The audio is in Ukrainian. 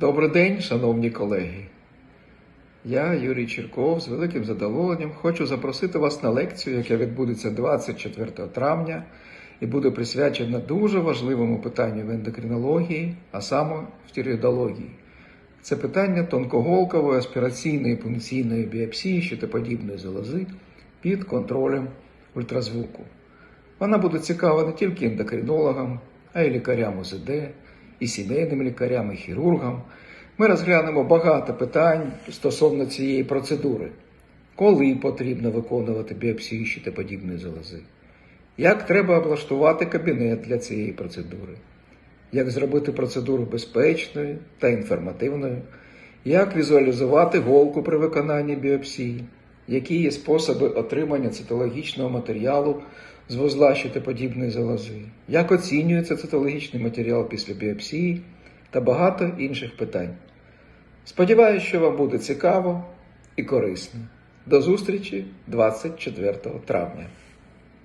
Добрий день, шановні колеги. Я, Юрій Черков, з великим задоволенням хочу запросити вас на лекцію, яка відбудеться 24 травня і буде присвячена дуже важливому питанню в ендокринології, а саме в тіреодології. Це питання тонкоголкової аспіраційної пункційної біопсії щитоподібної залози під контролем ультразвуку. Вона буде цікава не тільки ендокринологам, а й лікарям УЗД, і сімейним лікарям, і хірургам. Ми розглянемо багато питань стосовно цієї процедури. Коли потрібно виконувати біопсію щитоподібної залози? Як треба облаштувати кабінет для цієї процедури? Як зробити процедуру безпечною та інформативною? Як візуалізувати голку при виконанні біопсії? Які є способи отримання цитологічного матеріалу з вузла щитоподібної залози? Як оцінюється цитологічний матеріал після біопсії та багато інших питань? Сподіваюсь, що вам буде цікаво і корисно. До зустрічі 24 травня.